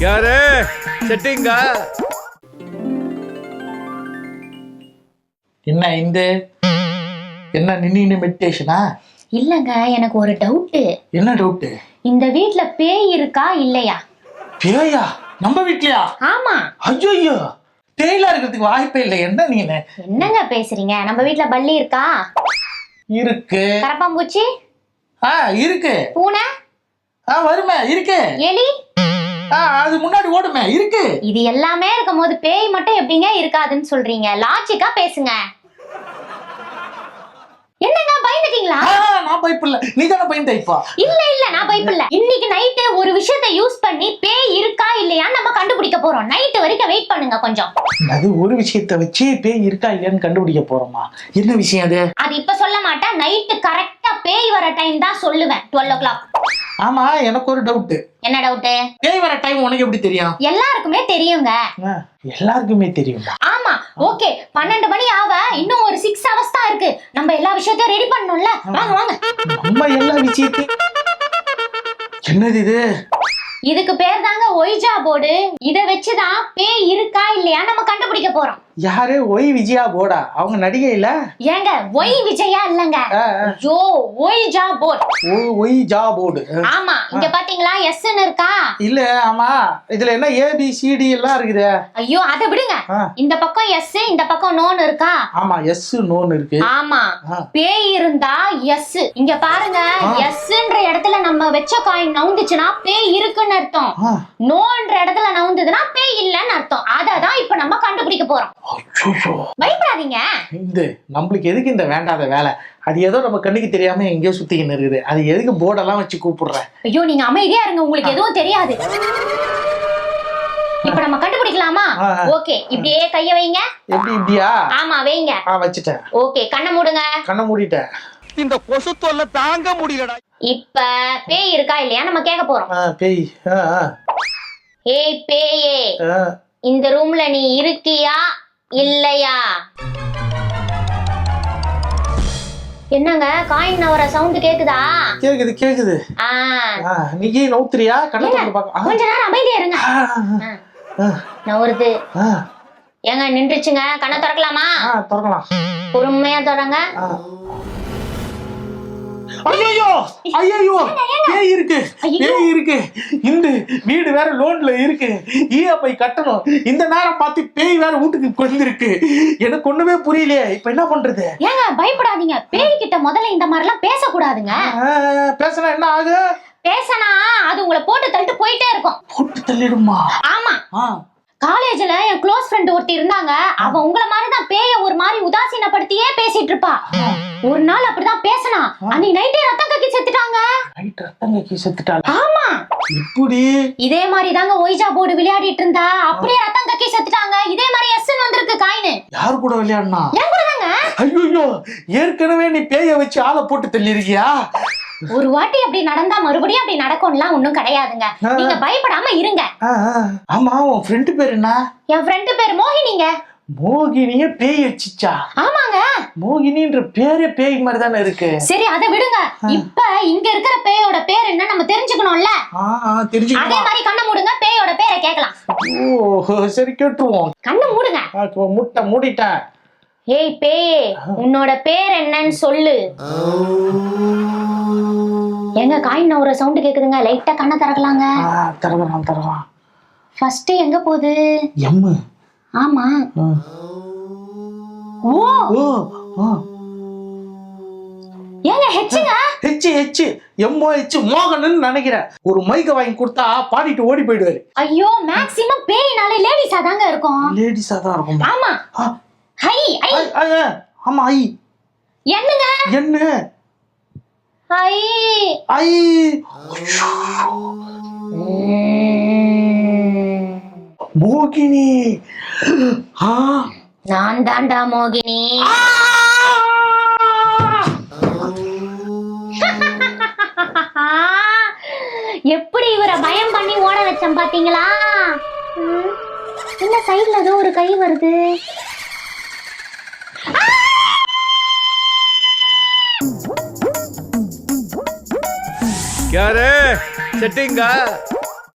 யாரு? செட்டிங்கா என்ன இந்த? என்ன நின்னு மெடிடேஷனா இல்லங்க எனக்கு ஒரு டவுட்டு என்ன டவுட்டு இந்த வீட்ல பேய் இருக்கா இல்லையா? பேயா? நம்ம வீட்லயா? ஆமா. ஐயோ பேய்லா இருக்கிறதுக்கு வாய்ப்பே இல்லை. என்ன நீனு? என்னங்க பேசுறீங்க? நம்ம வீட்ல பல்லி இருக்கா? இருக்கு. கரப்பாம்பூச்சி ஆ இருக்கு. பூனை? ஆ வருமே இருக்கு. எலி? அது முன்னாடி ஓடுமே இருக்கு. இது எல்லாமே இருக்கும் போது பேய் மட்டும் எப்படிங்க இருக்காதுன்னு சொல்றீங்க? லாஜிக்கா பேசுங்க. என்னங்க பயந்துட்டீங்களா? ஆ நான் பயப்படல. நீ தானே பயந்த இப்போ இல்ல இல்ல நான் பயப்படல. இன்னைக்கு நைட்டு ஒரு விஷயத்த யூஸ் பண்ணி பேய் இருக்கா இல்லையான்னு நம்ம கண்டுபிடிக்க போறோம். நைட்டு வரைக்கும் வெயிட் பண்ணுங்க கொஞ்சம். அது ஒரு விஷயத்த வச்சு பேய் இருக்கா இல்லையான்னு கண்டுபிடிக்க போறோமா? என்ன விஷயம் அது? அது இப்ப சொல்ல மாட்டேன். நைட்டு கரெக்டா பேய் வர டைம் தான் சொல்லுவேன். டுவெல் ஓ கிளாக் ஆமா எனக்கு ஒரு டவுட் என்ன டவுட்டு பேய் வர டைம் உனக்கு எப்படி தெரியும்? எல்லாருக்குமே தெரியுங்க. எல்லாருக்குமே தெரியுமா? ஆமா ஓகே பன்னெண்டு மணி ஆவ இன்னும் ஒரு சிக்ஸ் ஹவர்ஸ் தான் இருக்கு. நம்ம எல்லா விஷயத்தையும் ரெடி பண்ணணும்ல? வாங்க வாங்க. நம்ம எல்லா விஷயத்தையும் என்னது இது? இதுக்கு பேர் தாங்க ஒய்ஜா போர்டு. இத வச்சுதான் பேய் இருக்கா இல்லையா நம்ம கண்டுபிடிக்க போறோம். யாரு? ஒய் விஜயா போடா. அவங்க நடிகை இல்ல? ஏங்க ஒய் விஜயா இல்லங்க. ஆ, ஆ. ஜோ போர்டு ஓ ஒய் ஜா போர்டு ஆமா இங்க பாத்தீங்களா எஸ்ன்னு இருக்கா? இல்ல ஆமா. இதுல என்ன ஏபி சிடி எல்லாம் இருக்குது? ஐயோ அதை விடுங்க. இந்த பக்கம் எஸ் இந்த பக்கம் நோன்னு இருக்கா? ஆமா எஸ் நோன் இருக்கு. ஆமா. பேய் இருந்தா எஸ் இங்க பாருங்க. எஸ்ன்ற இடத்துல நம்ம வெச்ச காயின் நவுந்துச்சுன்னா பேய் இருக்குன்னு அர்த்தம். நோன்ற இடத்துல நவுந்ததுன்னா பேய் இல்லைன்னு அர்த்தம். அததான் இப்ப நம்ம கண்டுபிடிக்க போறோம். பயப்படாதீங்க. இந்த நம்மளுக்கு எதுக்கு இந்த வேண்டாத வேலை? அது ஏதோ நம்ம கண்ணுக்கு தெரியாம எங்கேயோ சுத்திக்கின்னு இருக்குது. அது எதுக்கு போர்டெல்லாம் வச்சு கூப்பிடுற ஐயோ நீங்க அமைதியா இருங்க. உங்களுக்கு எதுவும் தெரியாது. இப்ப நம்ம கண்டுபிடிக்கலாமா. ஓகே. இப்படியே கைய வைங்க. எப்படி இப்படியா? ஆமா வைங்க. ஆ வச்சுட்டேன். ஓகே. கண்ணை மூடுங்க. கண்ணை மூடிட்டேன். இந்த கொசு தொல்லை தாங்க முடியலடா. இப்ப பேய் இருக்கா இல்லையா? நம்ம கேட்க போறோம். பேய். ஏய் பேயே. இந்த ரூம்ல நீ இருக்கியா? இல்லையா? என்னங்க? காயின் நவர சவுண்ட் கேக்குதா? கேக்குது கேக்குது. ஆ. ஆ, நீ நவுத்துறியா? கண்ணை திறந்து பார்க்க ஆ, கொஞ்ச நேரம் அமைதியா இருங்க. நவருது ஏங்க நின்றுச்சுங்க. கண்ணை திறக்கலாமா? திறக்கலாம். பொறுமையா தொடங்க ஐயோ ஐயோ பேய் இருக்கு. பேய் இருக்கு. இந்த வீடு வேற லோன்ல இருக்கு. இஎம்ஐ கட்டணும். இந்த நேரம் பார்த்து பேய் வேற வீட்டுக்கு வந்திருக்கு. எனக்கு ஒண்ணுமே புரியலையே. இப்ப என்ன பண்றது? ஏங்க பயப்படாதீங்க. பேய் கிட்ட முதல்ல இந்த மாதிரி எல்லாம் பேசக்கூடாதுங்க பேசினா என்ன ஆகு? பேசினா அது உங்களை போட்டு தள்ளிட்டு போயிட்டே இருக்கும். போட்டு தள்ளிடுமா? ஆமா. காலேஜ்ல என் க்ளோஸ் ஃப்ரெண்ட் ஒருத்தி இருந்தாங்க. அவ உங்கள மாதிரி தான் பேய ஒரு மாதிரி உதாசீனப்படுத்தியே பேசிட்டு இருப்பா ஒரு நாள் அப்படிதான் பேசினா. அன்னைக்கு நைட்டே ரத்தம் கக்கி செத்துட்டாங்க. நைட் ரத்தம் கக்கி செத்துட்டாள்? ஆமா. இப்படி? இதே மாதிரி தாங்க ஒய்ஜா போர்டு விளையாடிட்டு இருந்தா அப்படியே ரத்தம் கக்கி செத்துட்டாங்க. இதே மாதிரி எஸ்ன்னு வந்திருக்கு காயினு. யார் கூட விளையாடினா? என் கூட தாங்க ஐயோ ஏற்கனவே நீ பேய வச்சு ஆளை போட்டு தள்ளிருக்கியா ஒரு வாட்டி அப்படி நடந்தா மறுபடியும் அப்படி நடக்கும்லாம் ஒண்ணும் கிடையாதுங்க. நீங்க பயப்படாம இருங்க. ஆமா உன் ஃப்ரெண்டு பேர் என்ன? என் ஃப்ரெண்டு பேர் மோகினிங்க. மோகினிய பேய் வச்சிச்சா ஆமாங்க. மோகினின்ற பேரே பேய் மாதிரி தானே இருக்கு. சரி அதை விடுங்க. இப்ப இங்க இருக்கிற பேயோட பேர் என்ன நம்ம தெரிஞ்சுக்கணும்ல? ஆ, அதே தெரிஞ்சுக்கணுமா. மாதிரி கண்ணை மூடுங்க பேயோட பேரை கேட்கலாம். ஓ சரி கேட்டுருவோம். கண்ணை மூடுங்க. முட்டை மூடிட்டேன். ஏய் பேயே உன்னோட பேர் என்னன்னு சொல்லு. எங்க காயின் ஒரு சவுண்ட் கேக்குதுங்க? லைட்டா கண்ணை திறக்கலாங்க. தரலாம் தரலாம் ஃபர்ஸ்ட் எங்க போகுது? எம்மு. ஆமா. ஓ. ஓ ஆ. ஏங்க ஹெச்சுங்க? ஹெச்சு ஹெச்சு. எம்மோ ஹெச்சு மோகன்னு நினைக்கிறேன். ஒரு மைக்க வாங்கி கொடுத்தா பாடிட்டு ஓடி போயிடுவாரு. ஐயோ மேக்ஸிமம் பேய்னாலே லேடிஸா தாங்க இருக்கும். லேடிஸா தான் இருக்குமா. ஆமா. ஹை ஐ ஐ, ஐ, ஐ, ஆமா ஐ என்னங்க? என்ன? ஹை. ஐ மோகினி. ஆ. நான் தாண்டா மோகினி எப்படி இவரை பயம் பண்ணி ஓட வச்சேன் பாத்தீங்களா? இந்த சைடுல ஏதோ ஒரு கை வருது. யாரு? செட்டிங்கா